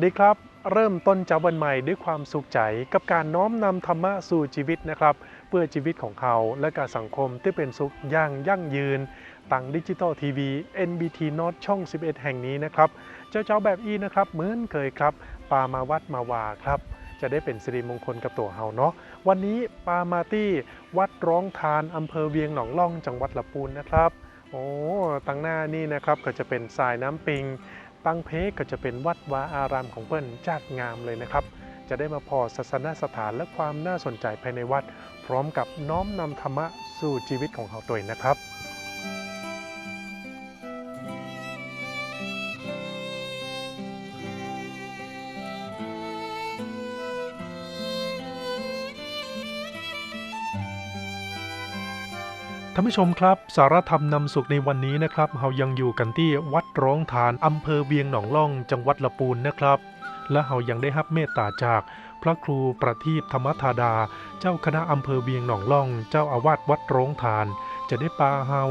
สวัสดีครับ เริ่มต้นจากวันใหม่ด้วยความสุขใจกับการน้อมนำธรรมะสู่ชีวิตนะครับ เพื่อชีวิตของเขาและการสังคมที่เป็นสุขอย่างยั่งยืนตังดิจิตอลทีวี NBT n o t ช่อง 11 แห่งนี้นะครับ เจ้าเจ้าแบบอีนะครับเหมือนเคยครับปามาวัดมาวาครับ จะได้เป็นสิริมงคลกับตัวเฮาเนาะวันนี้ปามาที่วัดร้องทานอำเภอเวียงหนองล่องจังหวัดลำพูนนะครับโอ้ตั้งหน้านี่นะครับก็จะเป็นทรายน้ำปิง ตังเพก็จะเป็นวัดวาอารามของเปิ้นจากงามเลยนะครับ จะได้มาพอศาสนสถานและความน่าสนใจภายในวัด พร้อมกับน้อมนำธรรมะสู่ชีวิตของเขาตัวเองนะครับ ท่านผู้ชมครับ สารธรรมนำสุขในวันนี้นะครับเรายังอยู่กันที่วัดร้องทานอำเภอเวียงหนองล่อง จังหวัดละปูนนะครับ และเรายังได้รับเมตตาจากพระครูประทีปธรรมธาดา เจ้าคณะอำเภอเวียงหนองล่อง เจ้าอาวาสวัดร้องทาน จะได้ปาเฮา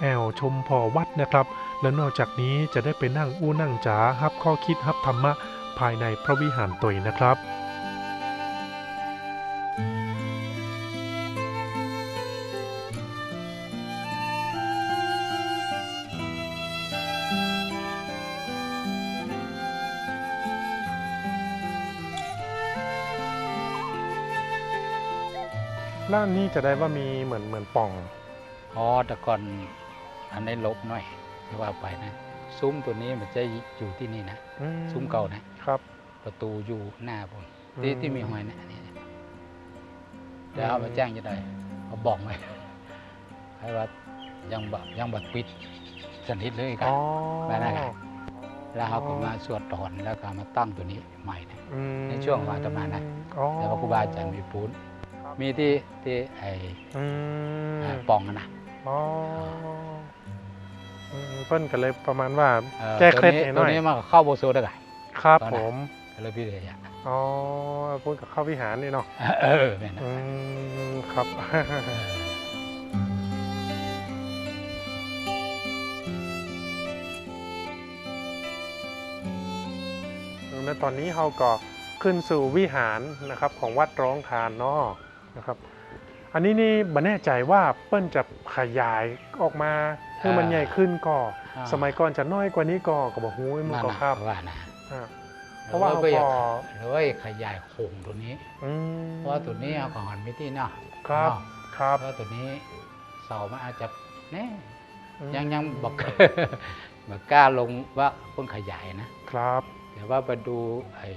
แอวชมพอวัดนะครับ และนอกจากนี้จะได้ไปนั่งอู้นั่งจ๋าฮับข้อคิดฮับธรรมะภายในพระวิหารตัวเองนะครับ นนี้จะได้ว่ามีเหมือนเหมือนป่อง อ๋อแต่ก่อนอันนี้ลบหน่อยที่ว่าไปนะ ซุ้มตัวนี้มันจะอยู่ที่นี่นะอืซุ้มเก่านะครับ ประตูอยู่หน้าผมอืมที่ที่มีหอยนะนี่แล้วเอามาแจ้งจะได้เขาบอกไหมให้ว่ายังแบบยังบัดปิดสนิทเลยกัอ๋นอไม่ได้ครับ แล้วเขาก็มาสวดถอนแล้วก็มาตั้งตัวนี้ใหม่นะอืมในช่วงวันประมาณนั้นอ๋อแล้วก็ครูบาอาจารย์มีปูน มีที่ที่ไอ้อืมอ่าปองอะนะอ๋ออืมเปิ้นก็เลยประมาณว่า เอ่อแก้เคล็ดตัวนี้หน่อยตัวนี้มันก็เข้าโบโซได้ไง ครับตอนผนั้นมก็เลยพี่เลยอะอ๋อพูดกับเข้าวิหารนี่เนาะเออแม่นนะอืมครับและตอนนี้เราก็ขึ้นสู่วิหารนะครับของวัดร้องทานเนาะ นะครับ อันนี้นี่บัแน่ใจว่าเปิ้นจะขยายออกมาให้มันใหญ่ขึ้นก็อ่าสมัยก่อนจะน้อยกว่านี้ก็ก็บอกหูยมันนั่นก็นะครับว่านะอ่าเพราะว่าหเขาก็อยก็หรือว่าขยายโครงตัวนี้อืมเพราะว่าตัวนี้เอาของหันมิตี้เนาะครับเนาะครับเพราะตัวนี้เสามันอาจจะแน่อืมยังยังบอกบอกกล้าลงว่าเพิ่งขยายนะครับ แต่ว่าไปดูไอ้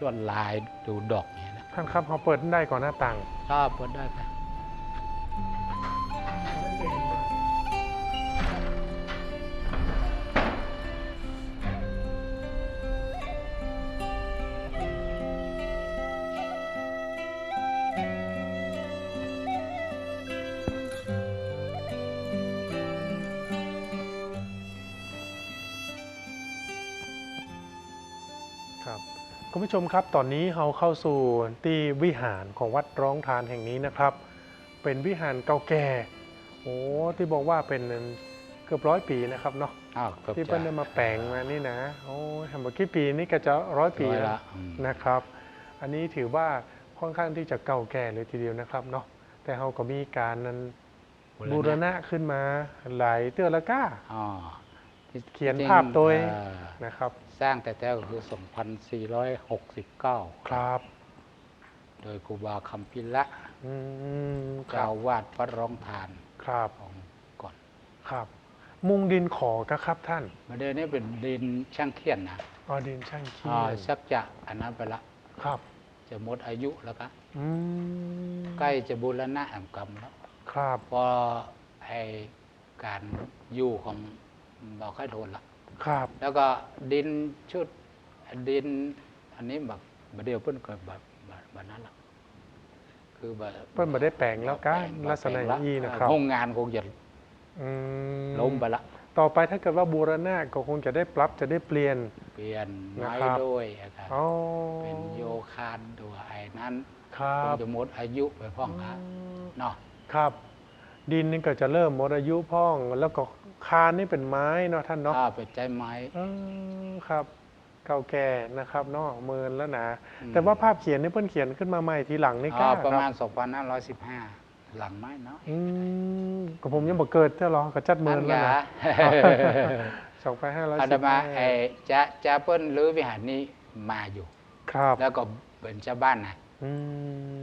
ลวดลายดูดอกเนี่ยนะ ท่านครับเขาเปิดได้ก่อนหน้าต่าง ก็เปิดได้ค่ะครับ คุณผู้ชมครับตอนนี้เราเข้าสู่ที่วิหารของวัดร้องทานแห่งนี้นะครับ เป็นวิหารเก่าแก่โอ้ที่บอกว่าเป็นเกือบร้อยปีนะครับเนาะอ้าวก็ที่เพิ่นได้มาแปลงมานี่นะโอ้ยทำมากี่ปีนี่ก็จะร้อยปีร้อยแล้วละอืม นะครับ อันนี้ถือว่าค่อนข้างที่จะเก่าแก่เลยทีเดียวนะครับเนาะแต่เราก็มีการนั้นบูรณะขึ้นมาหลายเตือละก้า อ๋อที่เขียนจริงภาพโดย เอ่อนะครับ สร้างแต่แต่ก็คือ 2469 ครับ โดยครูบาคำพิละอืมครัเจ้าบวาดวัดร้องทานครับ ของก่อน ครับ มุงดินขอก็ครับท่านมาเดินนี่เป็นดินช่างเขียนนะออดินช่างขี้อ่าสักจะอันนั้นไปละ ครับ จะหมดอายุแล้วก็อืมใกล้จะบูรณะแห่งกรรมแล้ว ครับ พอไอการอยู่ของบ่าวค่ายโทนละ ครับ แล้วก็ดินชุดดิน อันนี้แบบบเดียวเพิ่นก็แบบแบบแบบนั้นละคือแบบเปิ้นบ่ได้แปลงแล้วกันแปงลักษณะแปงอย่างนี้นะครับโรงงานคงจะอืมล้มไปละ ต่อไปถ้าเกิดว่าบูรณะก็คงจะได้ปรับจะได้เปลี่ยน เปลี่ยนนะไม้ครับด้วยนะครับอ๋อเป็นโยคานตัวไอ้นั้นครัคงบจะหมดอายุไปพ้องครับเนาะครับ ดินนี่ก็จะเริ่มหมดอายุพ่องแล้วก็ คานนี่เป็นไม้เนาะท่านเนาะถ้าเป็นใจไม้อืมครับ เก่าแก่นะครับเนาะเมินแล้วนะอืมแต่ว่าภาพเขียนนี่เพิ่นเขียนขึ้นมาใหม่ทีหลังนี่กล้าอ่าประคมารัณบ2515 หลังไม้เนาะอืมก็ผมยังบ่เกิดเจ้าหรอก็จัดเมินแล้วอันะกาสองพันห้าร้อยอาสิตบมาไอ้จะจะเปิ้นหรือวิหารนี้มาอยู่ ครับ แล้วก็เป็นชาวบ้านนะอื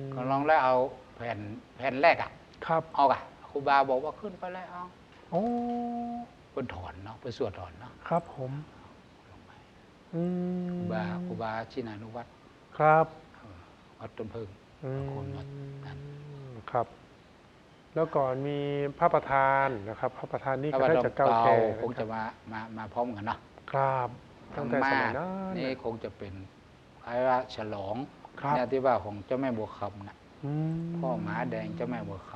มก็ลองแล้วเอาแผ่นแผ่นแรกอะครับเอาอะครูบาบอกว่าขึ้นไปแล้วเอา โอ้เพิ่นถอนเนาะเพิ่นสวดถอนเนาะครับผมลงไปอืมครูบาครูบาชินานุวัตรครับเออวัดต้นพึ่ง อืมคนวัดนั้น ครับ แล้วก่อนมีพระประธานนะครับ พระประธานนี่ถ้าก็ว่าได้ดอจากกเก่าเก่าแก่คงจะมามามาพร้อมกันเนาะครับตั้งแต่สมัยธรรนั้มะนนี่คงจะเป็นคล้ายว่าฉลองครับ เนี่ยที่ว่าของเจ้าแม่บัวคำนะอืมพ่อหมาแดงเจ้าแม่บัวค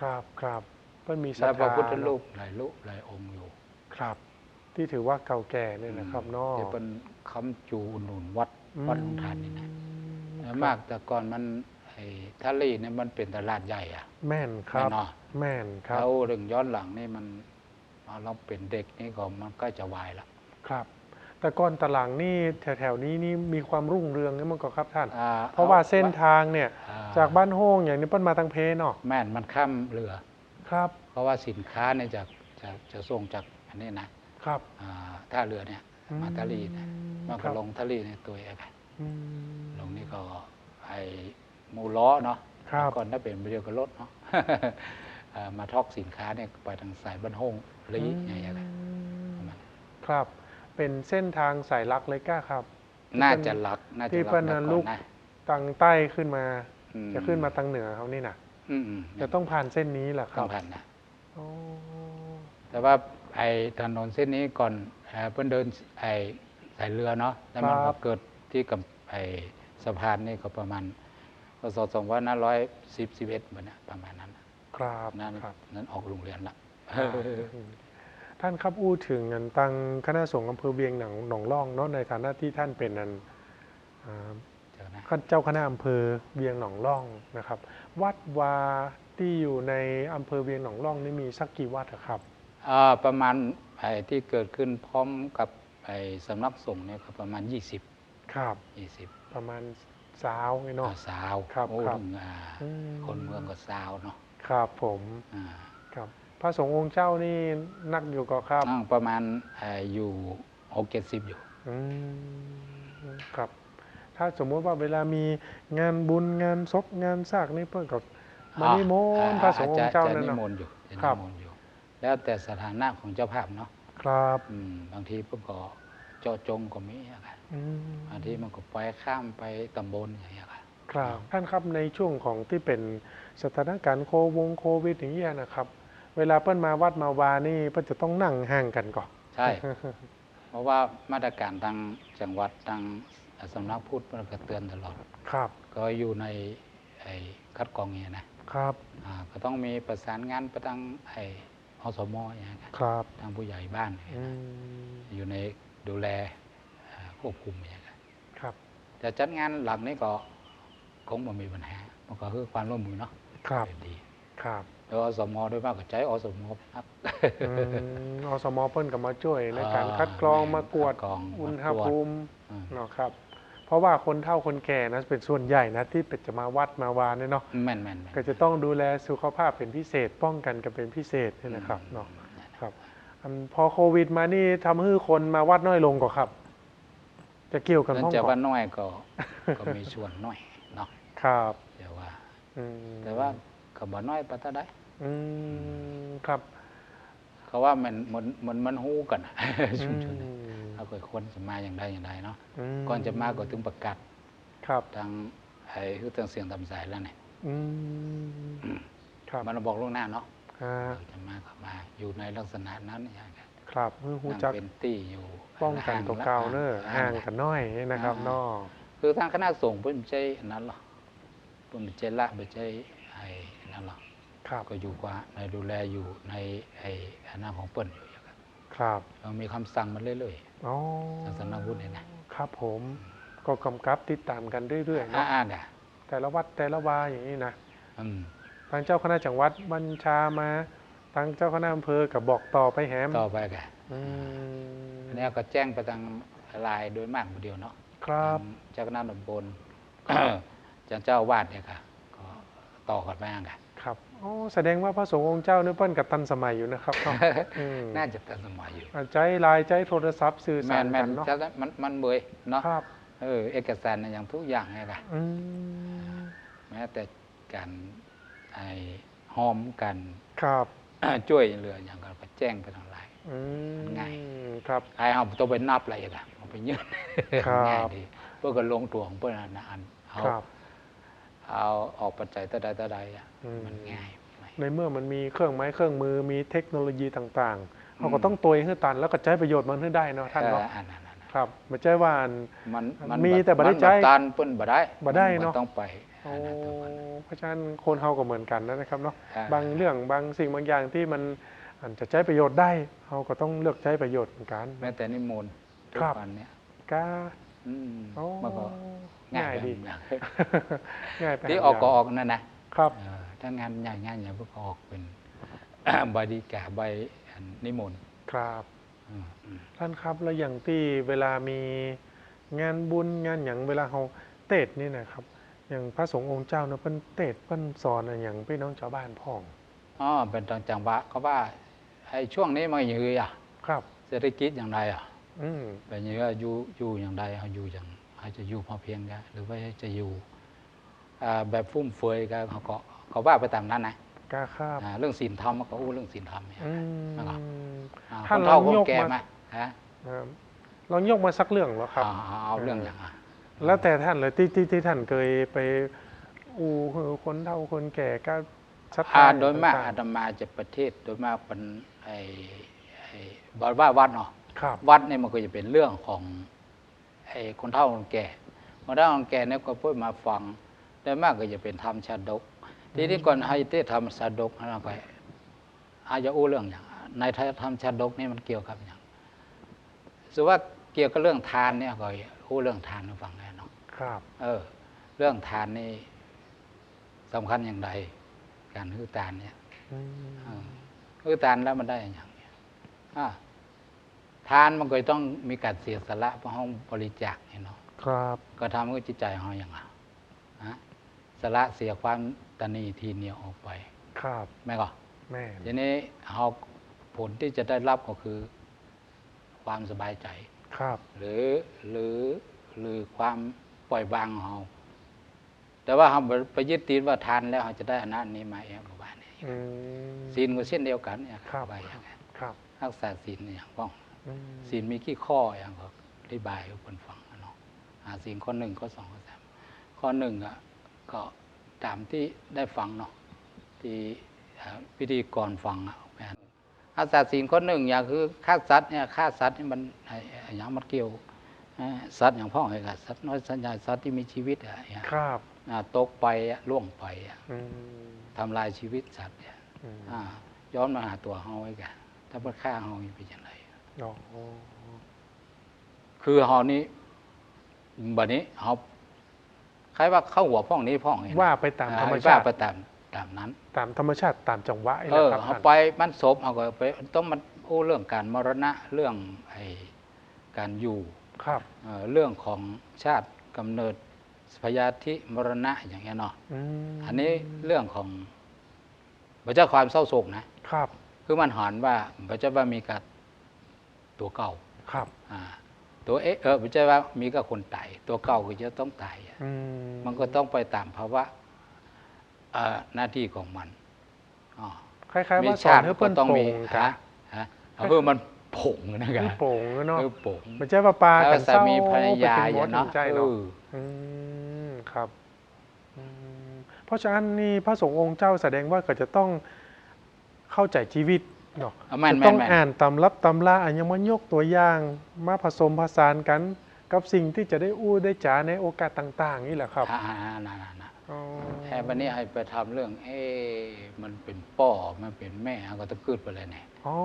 ครับครับ เพิ่นมีำศรัแล้ทวพระธาพุทธรูปหลายรูปหลายองค์อยู่ ครับ ที่ถือว่าเก่าแก่เนี่ยนะครับเนอกที่เป็นคำจูอุนหนุนวัดวัดหลวงทานนี่นะคมากแต่ก่อนมันไอ้ทะเลเนี่ยมันเป็นตลาดใหญ่อะแม่นครับแม่นเนาะแม่นครับแล้วเรื่องย้อนหลังนี่มันเราเป็นเด็กนี่ก็มันก็จะวายละครับแต่ก่อนตลาดนี่แถวๆนี้นี่มีความรุ่งเรืองนี่มันก็ครับท่านอ่เพราะว่าเส้นทางเนี่ยอ่จากบ้านโฮงอย่างนี้เปิ้นมาทางเพเนาะแม่นมันข้ามเรือ ครับ เพราะว่าสินค้าเนี่ยจะจะจะส่งจากอันนี้นะครับอ่าท่าเรือเนี่ยมาทะเลเนี่ยมันก็ลงทะเลในตัวเองอะอืมลงนี่ก็ไอ้หมูล้อเนาะครับก่อนถ้าเป็นเรือกับรถเนาะอ่ามาทอกสินค้าเนี่ยไปทางสายบ้านโฮงลีอย่างเงี้ยครับประมาณครับเป็นเส้นทางสายลักเลยก้าครับ น่าจะหลักน่าจะที่หลักเปิ้ลแล้วนั้นก่ลูอนกนะตังใต้ขึ้นมาอืมจะขึ้นมาทางเหนือเขานี่นะ อืมอืมจะต้องผ่านเส้นนี้แหละคต้รัอบงผ่านนะโอ้แต่ว่าไอ้ถนนเส้นนี้ก่อนเอ่อเพิ่นเดินไอ้สายเรือเนาะแล้วมันก็เกิดที่กับไอ้สะพานนี่ก็ประมาณพศสองพันห้าร้อยสิบสิบเอ็ดเหมือนนะประมาณนั้นน่ะครับนั่นครับ นั้นออกโรงเรียนละ ท่านครับอู้ถึงอันตังคณะสงฆ์อำเภอเวียงหนองหนองล่องเนาะในฐานะที่ท่านเป็นอันอ่า เจอนะ เจ้าคณะอำเภอเวียงหนองล่องนะครับ วัดวาที่อยู่ในอำเภอเวียงหนองล่องนี่มีสักกี่วัดอะครับอ่าประมาณไอ้ที่เกิดขึ้นพร้อมกับไอ้สำนักสงฆ์เนี่ยก็ประมาณ 20 ครับ 20ประมาณสาวไงเนาะอ่าสาวครับโอ้ครับถึงอ่าอืม คนเมืองก็สาวเนาะครับผมอ่าครับพระสงฆ์องค์เจ้านี่นักอยู่ก็ครับนั่งประมาณไอ้อยู่หกเจ็ดสิบอยู่ อืมครับ ถ้าสมมุติว่าเวลามีงานบุญงานศพงานซากนี่เพื่อนกับมานิมนต์พระสงฆ์องค์เจ้าจะนั่นนิเนาะมนต์อยู่จะครันิบมนต์อยู่แล้วแต่สถานะของเจ้าภาพเนาะครับอืมบางทีเพิ่นก็เจาะจงก็มีอะค่ะอืมบางทีมันก็ปล่อยข้ามไปตำบลอย่างเงี้ยค่ะครับท่านครับในช่วงของที่เป็นสถานการณ์โควงโควิดอย่างเงี้ยนะครับ เวลาเปิ้นมาวัดมาวานี่เปิ้นจะต้องนั่งห่างกันก่อนใช่ เพราะว่ามาตรการทางจังหวัดทาง สำนักพุทธมันก็เตือนตลอด ครับ ก็อยู่ในไอ้คัดกรองเนี่ยนะครับอ่าก็ต้องมีประสานงานไปทางไอ้อสมอย่างเงี้ยค่ะครับทางผู้ใหญ่บ้านอย่างอืเงี้ยนะมอยู่ในดูแลอ่าควบคุมอย่างเงี้ยค่ะครับแต่จัดงานหลังนี้ก็คงไม่มีปัญหามันก็คือความร่วมมือเนาะครับเป็นดีครับแล้วอสมด้วยมากกับใจอสมครับ อืมอสมเปิ้นก็มาช่วยในการคัดกรองมากวดคัดกรองอุณหมากวดภูมิอืมเนาะครับ เพราะว่าคนเฒ่าคนแก่นะเป็นส่วนใหญ่นะที่เป็นจะมาวัดมาวาเนี่ยเนาะแม่นแม่นแม่นก็จะต้องดูแลสุขภาพเป็นพิเศษป้องกันกันเป็นพิเศษเนี่ยนะครับเนาะครับอันพอโควิดมานี่ทำให้คนมาวัดน้อยลงก่อครับ จะเกี่ยวกันเนื่อพ้องงจากก่อว่านน้อยก็ก็มีส่วนน้อยเนาะครับเดี๋ยวว่าอืมแต่ว่าก็บ่น้อยปานใดอืมครับ เขาว่ามันมันมันมันฮู้กันอะชุมชนอืน่ะม เขาก็คนจะมาอย่างใดอย่างใดเนาะมก่อนจะมาก็ถึงประกาศครับทางไอ้คือทางเสียงตามสายแล้วเนี่ยอืมครับมันบอกล่วงหน้าเนาะอ่าเราจะมาก็มาอยู่ในลักษณะนั้นอย่างเงี้ยครับเพื่อฮู้นั่งจักเป็นตี้อยู่ป้องกันห่ตัวละเก่าเนอะห่างกันน้อยนะครับอ่าเนอคือทางคณะสงฆ์เพิ่นใจอันนั้นหรอเพิ่นใจละบ่ใจไอ้นั่นหรอครับก็อยู่กว่าในดูแลอยู่ในไอ้อันนั้นของเปิ้นอยู่อย่างนั้น ครับเรามีคำสั่งมาเรื่อยอ๋อศาสนาพุทธเนี่ยนะครับผมก็กำกับติดตามกันเรื่อยๆๆเนาะอ่าๆน่ะแต่ละวัดแต่ละวาอย่างนี้นะอืมทางเจ้าคณะจังหวัดบัญชามา ทางเจ้าคณะอำเภอกับบอกต่อไปแหมต่อไปก็อืมอันนี้ก็แจ้งไปทางไลน์โดยมากผู้เดียวเนาะครับทางเจ้าคณะตำบลเจ้าเจ้าอาวาดเนี่ยค่ะก็ต่อกันไปอะค่ะ ครับอ๋อแสดงว่าพระสงฆ์องค์เจ้าเนี่ยเปิ้นกับตันสมัยอยู่นะครับเนาะอืมน่าจะทันสมัยอยู่อ่าใจไลายใจโทรศัพท์สื่อแมสารนแมกันนเนาะจะมันมันเบยเนาะครับเออเอกสารเนี่ยอย่างทุกอย่างไงล่ะอืมแม้แต่การไอ้หอมกันครับช่วยเหลืออย่างก็แจ้งไปทางไลน์อืมง่ายครับไอ้เอาต้องไปนับอะไรอีกอะเอาไปยื่นครับง่ายดีเพื่อก็ลงตัวของเพื่อนนะอันเอาครับ เอาออกปัจจัยตะใดตะใดอะอืมมันง่าย ในเมื่อมันมีเครื่องไม้เครื่องมือมีเทคโนโลยีต่างๆเขาก็อืมต้องตัวให้ตันแล้วก็ใช้ประโยชน์มันให้ได้เนาะท่านเออเนาะอันนั้นอันนั้นครับไม่ใช่ว่าอันมันมันมีแต่บ่ได้มันใจตันเปิ้นบ่ได้บ่ได้มัเนาะต้องไปโอ้อันนั้นต้องไปเพราะฉะนั้นคนเฮาก็เหมือนกันนะครับเนาะอ่บางเรื่องบางสิ่งบางอย่างที่มันอาจจะใช้ประโยชน์ได้เราก็ต้องเลือกใช้ประโยชน์เหมือนกันแม้แต่นิมนต์ทุกครับวันเนี่ยกล้าอืมโอ้มันก็ ง่ายดีแบบง่ายไปที่หาออกก็ย่างออกนั่นนะครับเออถ้างานใหญ่งานใหญ่พวกก็ออกเป็นใบดีกาใบอันนิมนต์ครับอืมอืมท่านครับแล้วอย่างที่เวลามีงานบุญงานอย่างเวลาเขาเตดนี่นะครับ อย่างพระสงฆ์องค์เจ้าเนาะเพิ่นเตดเพิ่นสอนอะไรอย่างพี่น้องชาวบ้านพ่องอ๋อเป็นตอนจังหวะเขาว่าไอ้ช่วงนี้มันยืออะครับเศรษฐกิจอย่างไรอะอืมเป็นอย่างว่าอยู่อยู่อย่างไรเขาอยู่อย่าง อาจจะอยู่พอเพียงกันหรือว่าจะอยู่อ่าแบบฟุ่มเฟือยกันเขาก็เขาว่าไปตามนั้นนะกล้าครับอ่าเรื่องศีลธรรมมันก็อู้เรื่องศีลธรรมเนี่ยอืมนะครับอ่าท่านคนเฒ่าลองคนยกแก่มามาฮะครับลองยกมาสักเรื่องเหรอครับเอาเอาเอาเรื่องอย่างอะแล้วแต่ท่านเลยที่ที่ที่ท่านเคยไปอูคือคนเฒ่าคนแก่ก็ชัดอ่าโดยมากอาตมาจะประเทศโดยมากเป็นไอ้ไอ้บอกว่าวัดเนาะครับวัดเนี่ยมันก็จะเป็นเรื่องของ ไอ้คนเฒ่าคนแก่คนเฒ่าคนแก่เนี่ยก็พูดมาฟังโดยมากก็จะเป็นธรรมชาดก ทีนี้ก่อนให้เทศธรรมชาดกนั่นไปอาจจะอู้เรื่องอย่างในธรรมชาดกนี่มันเกี่ยวกับอย่างสมมุติว่าเกี่ยวกับเรื่องทานเนี่ยก็อู้เรื่องทานให้ฟังแน่เนอนครับ เออ เรื่องทานนี่สำคัญอย่างไรการฮื้อทานเนี่ยอืมเออฮื้อทานแล้วมันได้อย่างเนี้ยอ่า ทานมันก็ต้องมีการเสียสละเพราะห้องบริจาคเนี่ยเนาะครับ ก็ทำให้จิตใจของเราอย่างไรฮะสละเสียความตนีทีเหนียวออกไป ครับ แม่ก็แม่ทีนี้เราผลที่จะได้รับก็คือ ความสบายใจ ครับ หรือหรือหรือความปล่อยวางของเราแต่ว่าเราไปยึดติดว่าทานแล้วเราจะได้อันนั้นนี้มาเองกับบ้านนี้อืมศีลก็เช่นเดียวกันเนี่ยครับไปอย่างนั้นครับ รักษาศีลอย่างป้องอืม ศีลมีกี่ข้ออย่างก็อธิบายให้คนฟังนะเนาะอ่าศีลข้อหนึ่งข้อสองข้อสามข้อหนึ่งอะก็ตามที่ได้ฟังเนาะที่อ่าพิธีกรฟังอะแม่นอาสาศีลข้อหนึ่งอย่างคือฆ่าสัตว์เนี่ยฆ่าสัตว์นี่มันไอ้ไอ้อย่างมันเกี่ยวอ่าสัตว์อย่างพ่อไอ้กับสัตว์น้อยสัตว์ใหญ่สัตว์ที่มีชีวิตอะอย่างครับอ่าตกไปอะล่วงไปอะอืมทำลายชีวิตสัตว์เนี่ยอืมอ่าย้อนมาหาตัวเฮาไว้กันถ้าเพิ่นฆ่าเฮานี่เป็นยังไงอ๋อ คือเฮานี้บัดนี้เฮาใครว่าเข้าหัวพ่องนี้พ่องนี่นะว่าไปตามธรรมอ่ชาติว่ไปตามตามนั้น ตามธรรมชาติตามจังหวะนี่เอแหละอครับเฮาท่านไปมันศพเฮาก็ไปต้องมันโอ้เรื่องการมรณะเรื่องไอ้การอยู่ครับเอ่อเรื่องของชาติกำเนิดพยาธิมรณะอย่างเงี้ยเนาะอืมอันนี้เรื่องของพระเจ้าความเศร้าโศกนะครับ คือมันหอนว่าพระเจ้าว่ามีกับ ตัวเก่าครับอ่าตัวเอะเออพระเจ้าว่ามีกับคนตายตัวเก่าก็จะต้องตายอะอืมันก็ต้องไปตามภาวะเอ่อหน้าที่ของมันอ๋อคล้ายๆมีว่าสอชานติให้ก็เปิ้นต้องโป่มีงกะฮะฮะเอาเพื่อมันผงนะครัคืบอโป่งเนาะเออผงไม่ใช่ว่าปลาแล้วกันสาเศร้ามีภรรยาไปอถึงหมย่างดเนาะถึงใจเอเนาะออืมครับอืมเพราะฉะนั้นนี่พระสงฆ์องค์เจ้าแสดงว่าก็จะต้องเข้าใจชีวิต เนาะเอาแม่นจะแม่ต้อนงแม่นอ่านตำรับตำราอันยังมายกตัวอย่างมาผสมผสานกันกับสิ่งที่จะได้อู้ได้จ๋าในโอกาสต่าง ๆ นี่แหละครับอ่าๆๆนั่นๆอ๋อๆแต่วันนี้ให้ไปทำเรื่อง เอ๊ะมันเป็นป่อมันเป็นแม่ก็ต้องคืดไปเลยเนี่ยอ๋อ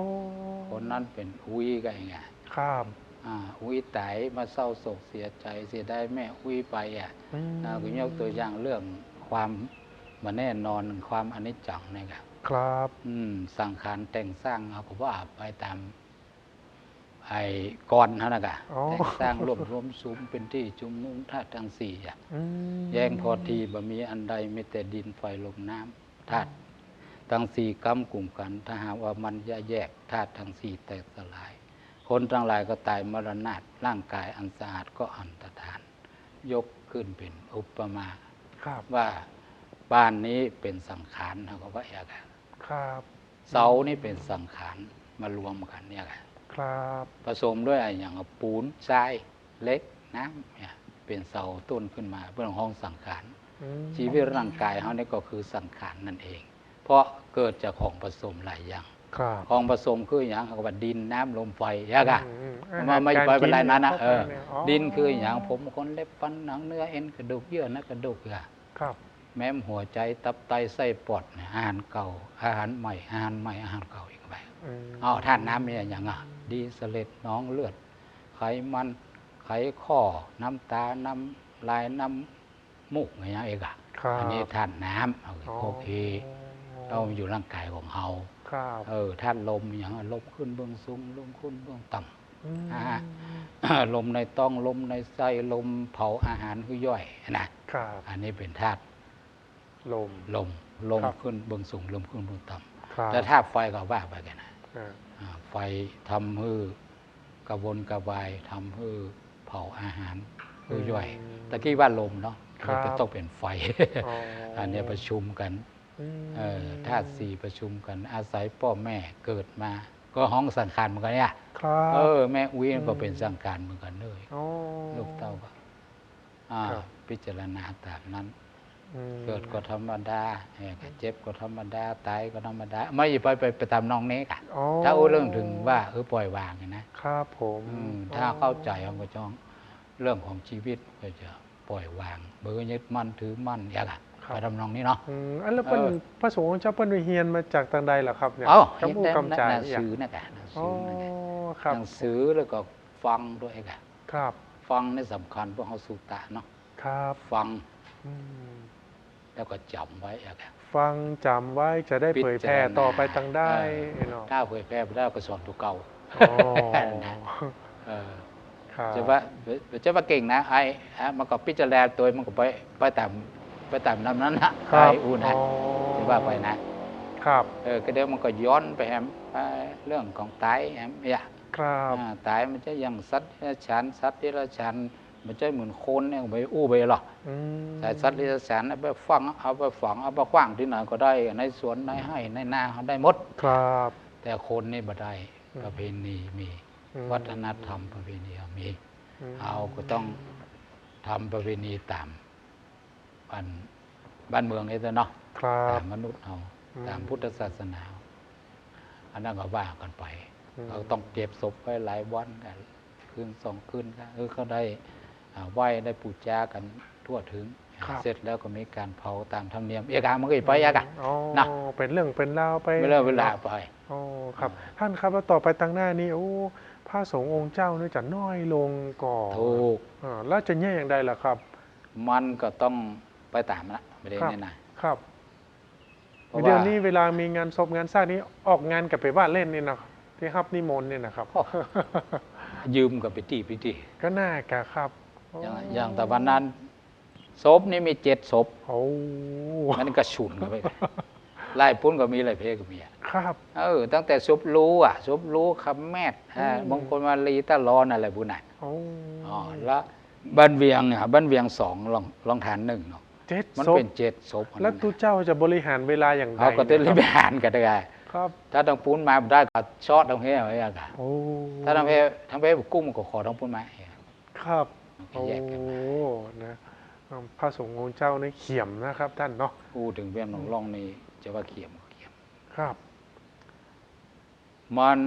คนนั้นเป็นอุ้ยกันไงครับอ่าอุ้ยไตมาเศร้าโศกเสียใจเสียได้แม่อุ้ยไปอะอืมอ่าก็ยกตัวอย่างเรื่องความมาแน่นอนความอนิจจังเนะครับ ครับ อืมสังขารแต่งสร้างเอาก็ว่าไปตาม ไอ้กรนั่นนะกะอ๋อ แต่งสร้างรวบรวมซุ้มเป็นที่จุมนุมธาตุทั้งสี่อะอืมแย่งพอทีบ่มีอันใดมีแต่ดินไฟลมน้ำธาตุทั้งสี่กำกลุ่มกัน ถ้าหากว่ามันแยแยกธาตุทั้งสี่แตกสลาย คนทั้งหลายก็ตายมรณะร่างกายอันสะอาดก็อันตรธาน ยกขึ้นเป็นอุปมา ครับ ว่าบ้านนี้เป็นสังขารเขาก็ว่าอย่างนั้น ครับ เสานี่เป็นสังขารมารวมกันเนี่ยค่ะครับผสมด้วยอะไรอย่างปูนทรายเหล็กน้ำเนี่ยเป็นเสาต้นขึ้นมาเป็นห้องสังขารอืมชีวิตร่างกายเขานี่ก็คือสังขารนั่นเอง เพราะเกิดจากของผสมหลายอย่างครับของผสมคืออย่างเขาก็ว่าดินน้ำลมไฟอย่างค่ะอืมอืมาไม่อาหไปรเป็นไรนั้นนะกิเออข้าไปเยดินคืออย่างผมคนเล็บฟันหนังเนื้อเอ็นกระดูกเยื่อนะกระดูกอะครับ แม้มหัวใจตับไตไส้ปอดเนี่ยอาหารเก่า อาหารใหม่อาหารใหม่อาหารเก่าอีกไปอืมเอาท่านน้ำเนี่ยอย่างอะดีเสเลดน้องเลือด ไขมันไขข้อน้ำตาน้ำลายน้ำมูกอะไรอย่างเงี้ยอะครับอันนี้ท่านน้ำเอาอ๋อโอเคเราอยู่ร่างกายของเฮาครับเออท่านลมอย่างลมขึ้นเบื้องสูงลมขึ้นเบื้องต่มอ่าำลมในต้องลมในไส้ลมเผาอาหารคือย่อยนะครับอันนี้เป็นธาตุ ลมลมลมครับขึ้นเบื้องสูงลมขึ้นเบื้องต่ครับำแต่ธาตุไฟก็ว่าไปกันนะอ่าอ่าไฟทำให้กระวนกระวายทำให้เผาอาหารคือย่อยตะกี้ว่าลมเนาะครับมันต้องเป็นไฟอ๋ออันเนี้ยประชุมกันมเออธาตุสี่ประชุมกัน อาศัยพ่อแม่เกิดมา ก็ห้องสังขารเหมือนกันเนี่ยครับเออแม่อุ้ยอืมก็เป็นสังขารเหมือนกันเลยอ๋อลูกเต้าก็อ่าครับพิจารณาตามนั้นอืม เกิดก็ธรรมดาเออเจ็บก็ธรรมดา ตายก็ธรรมดา ไม่ไปไปไปตามน้องเนกอะอ๋อถ้าอู้เรื่องถึงว่าเออปล่อยวางอะนะครับผมอืมถ้าเข้าใจเขาก็จ้องเรื่องของชีวิตก็จะปล่อยวางเบอร์ยึดมั่นถือมั่นอย่างอะไปทำนองนี้เนาะอืมอันแล้วเป็นเออพระสงฆ์ของเจ้าเปิ้นไปเฮียนมาจากทางใดเหรอครับเนี่ยเอ้าจำผู้กำจายหนังอย่างสือนะกะหนังอ๋สืออนะกะครับหนังสือแล้วก็ฟังด้วยกะครับ ฟังนี่สำคัญเพราะเขาสุตะเนาะครับ ฟังอืม แล้วก็จำไว้อะกะฟังจำไว้จะได้เผยแพร่ต่อไปทางได้เออเนาะถ้าเผยแพร่ไปได้ก็สอนตัวเก่าอ๋อเออครับจะว่าจะว่าเก่งนะไอ้อะมันก็พิจารณาตัวมันก็ไปไปตามไปตามนั้นนั้นนะครัไอ้บอูนะอ๋อจะว่าไปนะครับเออก็เดี๋ยวมันก็ย้อนไปแฮมไปเรื่องของตายแฮมเนี่ยครับอ่าตายมันจะอย่างสัตว์เดรัจฉานสัตว์เดรัจฉาน มันจะเหมือนคนเนี่ยไปอู้ไปหรอกอืมแต่สัตว์เดรัจฉานเอาไปฝังเอาไปฝังเอาไปขว้างที่ไหนก็ได้ ในสวนในไร่ในนาเขาได้หมดครับ แต่คนนี่บ่ได้อืมประเพณีมีอืมวัฒนธรรมประเพณีมีมเอาก็ต้องทำประเพณีตามบ้านบ้านเมืองนี่เนาะครัตาบมมนุษย์เราอืมตามพุทธศาสนา อันนั้นก็ว่ากันไปอืมเราต้องเก็บศพไว้หลายวันกันคืนสองคืนก็เออเขาได้อ่า ไหว้ได้ปูจากันทั่วถึง ครับ เสร็จแล้วก็มีการเผาตามธรรมเนียมเอกามันก็อีกไปยากอะอ๋อนะ เป็นเรื่องเป็นราวไปไม่เลิกเวลาไป อ๋อครับ ท่านครับแล้วต่อไปทางหน้านี้โอ้พระสงฆ์องค์เจ้าเนี่ยจะน้อยลงก่อนถูก อ่าแล้วจะแย่อย่างใดล่ะครับ มันก็ต้องไปตามละไม่ได้ครับ แน่นะครับ เพราะเดี๋ยวว่านี้เวลามีงานศพงานสร้างนี้ออกงานกับไปบ้านเล่นนี่นะครับที่ครับนิมนต์นี่นะครับ ยืมกับไปตีไปตีก็น่ากะครับ อย่างอย่างแต่วันนั้นศพนี่มีเจ็ดศพโอ้มันก็ฉุนกันไปไล่ปุ้นก็มีไล่เพก็มีอะครับเออตั้งแต่ซุปรู้อะซุปรู้คำแมทอ่าอืมมงคลมาลีตะลอนอะไรบุญน่ะโอ้อ๋อแล้วบ้านเวียงเนี่ยบ้านเวียงสองลองลองฐานหนึ่งเนาะเจ็ดมันศพเป็นเจ็ดศพแล้วตุเจ้าจะบริหารเวลาอย่างไรเขาก็จะรินะบครับหารกันได้ไงครับ ถ้าต้องปุ้นมาได้ก็ชอดต้องเฮ้ยไว้อะค่ะโอ้ถ้าต้องเฮ้ทั้งเฮ้กุ้งมันก็ขอต้องปุ้นมาครับมันก็ โอ้แยกกันมานะพระสงฆ์องค์เจ้าในเขียมนะครับ ท่านเนาะพูดถึงเวียงหนองร่องนี่จะว่าเขียมก็เขียม ครับ มัน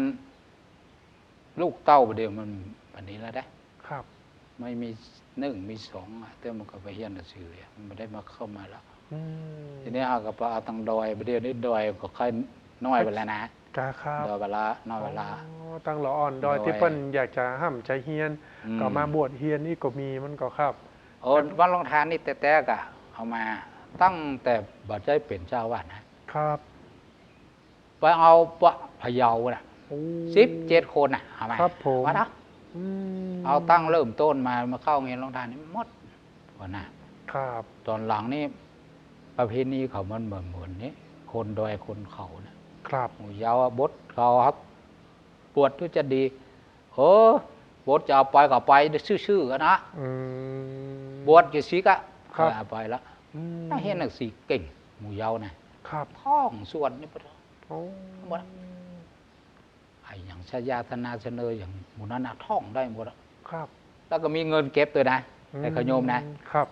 ลูกเต้าประเดี๋ยวมันปันนี้แล้วได้ ครับ ไม่มีหนึ่งมีสองอะแต่มันก็ไปเฮียนหนังสืออะมันไม่ได้มาเข้ามาแล้ว อืมทีนี้เอากับเอาตังดอยประเดี๋ยวนี้ดอยก็ค่อยน้อยไปแล้วนะ กาครับดอยเวลาน้อยเวลาอ๋อตั้งละอ่อนดอยดอยที่เปิ้นอยากจะห้ามใจเฮียนมก็มาบวชเฮียนนี่ก็มีมันก็ครับ โอ้วันรองทานนี่แต่ๆกะเอามาตั้งแต่บัดใจเป็นเจ้าวาดนะครับไปเอาปะพะเยาน่ะโอ้ สิบเจ็ดคนน่ะเอามาครับผม วัดเอาอืมเอาตั้งเริ่มต้นมามาเข้าเงินรองทานนี่หมดวันน่ะ ครับตอนหลังนี่ประเพณีเขามันเหมือนเหมือนนี้ คนดอยคนเขาเนี่ย ครับหมูยาวอะบดเขาครับปวดก็จะดีเออบดจะเอาไปก็ไปชื่อๆกันนะอืมบวชจะสิกะครับเอาไปละอืมถ้าเห็นหนังสีเก่ง หมูยาวนะครับท่องส่วนนี่ปะโอ้หมดไอ้อย่างชายาธนาเสนออย่างหมูนันนะท่องได้หมดอะครับ แล้วก็มีเงินเก็บตัวนะแต่ขโยมนะครับ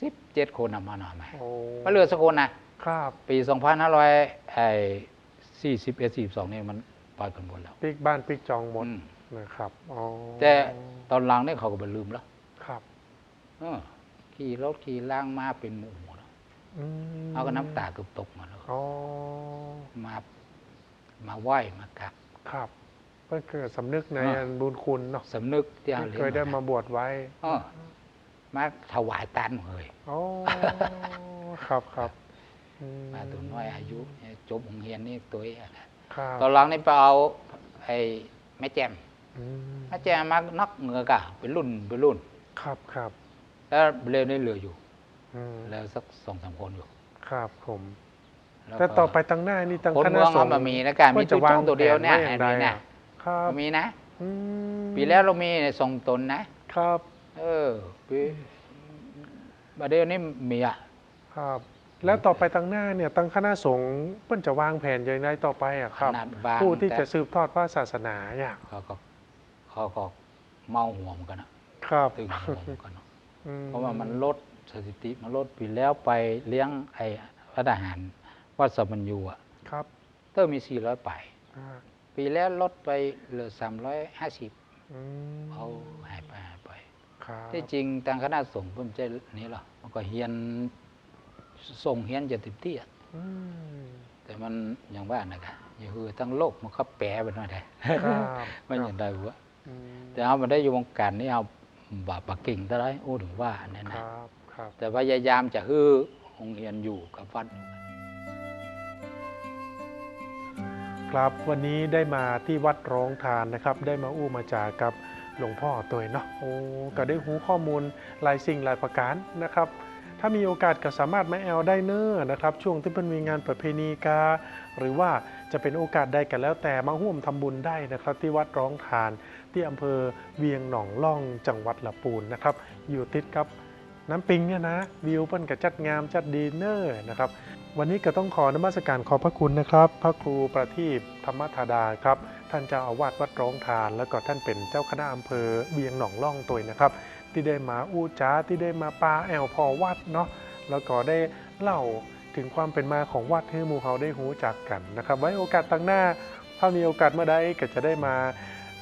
สิบเจ็ดคนนำมาหน่อยไหมโอ้มาเหลือสักคนนะครับ ปีสองพันห้าร้อยไอ้ สี่สิบเอ็ดสี่สองนี่มันไปกันหมดแล้วปิกบ้านปิกจองหมดอืมนะครับอ๋อแต่ตอนหลังเนี่ยเขาก็ไปลืมแล้วครับเออขี่รถขี่ล่างมาเป็นหมู่หมดแล้วอืมเอาก็น้ำตาเกือบตกมาแล้วอ๋อมา มาไหว้มากราบครับเพื่อเกิดสำนึกในอ่าอันบุญคุณเนาะสำนึกที่เอาที่เลี้ยเคยได้งมาบวชไว้เออมาถวายตันเลยอ๋อครับครับอื มมาตัวน้อยอายุเนี่ยจบโรงเรียนนี่ตัวเองอะครับตอนหลังนี่ไปเอาไอ้แม่แจมอืมแม่แจมมานักเหงือกะเป็นรุ่นเป็นรุ่น ครับครับแล้วเร็วนี่เหลืออยู่อืมแล้วสักสองสามคนอยู่ ครับผมล้วแต่ก็ต่อไปตั้งหน้านี่ตั้งคนคณะเมืองสเขางฆ์มามีนะการมีว่าจะตัวจ้องตัวเดียวเนี่ยางแผนไว้มีอย่างไรนะอะครับมีนะอืมปีแล้วเรามีส่งตนนะ ครับ เออปีประเดี๋ยวนี้มีอะครับ แล้วต่อไปตั้งหน้าเนี่ยตั้งคณะสงฆ์เพิ่นจะวางแผนอย่างไรต่อไปอะครับ ขนาดบางผู้ที่แต่จะสืบทอดพระศาสนาอย่างเขาก็เขาก็เมาหัวเหมือนกันนะครับตึงหัวเหมือนกันเนอะอืเพราะว่ามันลดสถิติมันลดปีแล้วไปเลี้ยงไอ้พระทหารวัดสมัญญูอะครับเติมมีสี่ร้อยไป อ่าปีแล้วลดไปเหลือสามร้อยห้าสิบอืมเอาหายไปหายไป ครับที่จริงทางคณะสงฆ์เพิ่มใจนี้หรอมันก็เฮียน ส่งเฮียนจะติดที่อะอืมแต่มันอย่างว่านะครับอย่าคือทั้งโลกมันก็แปรไปหน่อยได้ครับไม่อย่างใดวะอืมแต่เอามาได้อยู่วงการนี่เอาบาปากกิ่งได้โอ้ถึงว่าเนี่ยคนะรับครับแต่พยายามจะฮือองเรียนอยู่กับวัดครับวันนี้ได้มาที่วัดร้องทานนะครับ ได้มาอู้มาจากับหลวงพ่อตัวเนาะโอ้ก็ได้หูข้อมูลหลายสิ่งหลายประการนะครับ ถ้ามีโอกาสก็สามารถมาแอลได้เนอร์นะครับ ช่วงที่เพิ่นมีงานประเพณีกา หรือว่าจะเป็นโอกาสใดกันแล้วแต่มาร่วมทำบุญได้นะครับ ที่วัดร้องทานที่อำเภอเวียงหนองล่องจังหวัดละปูนนะครับ อยู่ติดกับน้ำปิงเนี่ยนะวิวเปิ้นก็จัดงามจัดดีเนอร์นะครับ วันนี้ก็ต้องขอนมัสการขอบพระคุณนะครับ พระครูประทีปธรรมธาดาครับ ท่านเจ้าอาวาสวัดร้องทาน แล้วก็ท่านเป็นเจ้าคณะอำเภอเวียงหนองล่องตัวนะครับ ที่ได้มาอู้จ้าที่ได้มาปาแอลพอวัดเนาะแล้วก็ได้เล่าถึงความเป็นมาของวัดให้หมู่เขาได้รู้จักกันนะครับ ไว้โอกาสตั้งหน้า ถ้ามีโอกาสเมื่อใดก็จะได้มา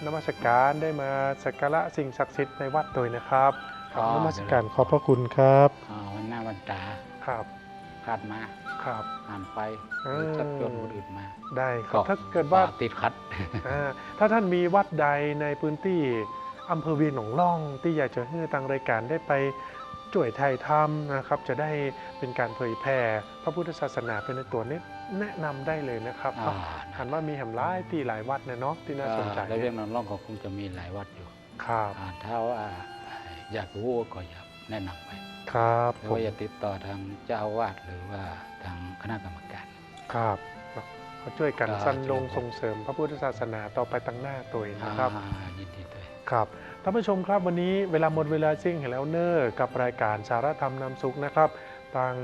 นมัสการได้มาสักการะสิ่งศักดิ์สิทธิ์ในวัดตัวนะครับขอนมัสการขอบพระคุณครับอ่าวันหน้าวันตาครับคาดมาครับอ่านไปเอหรืออจักจนคนอื่นมา ได้ครับถ้าเกิดว่าติดขัดอ่าถ้าท่านมีวัดใดในพื้นที่ อำเภอเวียงหนองล่อง ที่อยากจะให้ทางรายการได้ไปช่วยไทยทำนะครับ จะได้เป็นการเผยแผ่พระพุทธศาสนาเป็นในตัวนี้แนะนำได้เลยนะครับอ่า หันว่ามีแหมร้ายที่หลายวัดนะเนาะที่น่าสนใจแล้วเรื่องนอนร่องก็คงจะมีหลายวัดอยู่ครับอ่าถ้าว่าอยากรู้ก็อยากแนะนำไปครับหรือผมว่าอยากติดต่อทางเจ้าอาวาสหรือว่าทางคณะกรรมการ ครับเขาช่วยกันครับสรรลงส่งเสริมพระพุทธศาสนาต่อไปตั้งหน้าตัวเองนะครับ อ่ายินดีด้วย ครับท่านผู้ชมครับวันนี้เวลาหมดเวลาซิ่งเห็นแล้วเนอร์กับรายการสารธรรมนำสุขนะครับทาง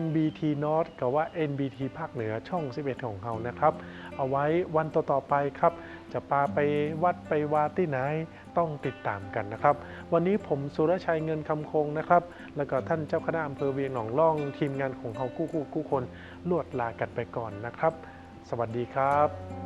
NBT North กับว่า NBT ภาคเหนือช่อง 11 ของเขานะครับ เอาไว้วันต่อๆไปครับ จะพาไปวัดไปวาที่ไหนต้องติดตามกันนะครับ วันนี้ผมสุรชัยเงินคำคงนะครับ แล้วก็ท่านเจ้าคณะอำเภอเวียงหนองล่องทีมงานของเขากู้คู่กู้คนลวดลากันไปก่อนนะครับ สวัสดีครับ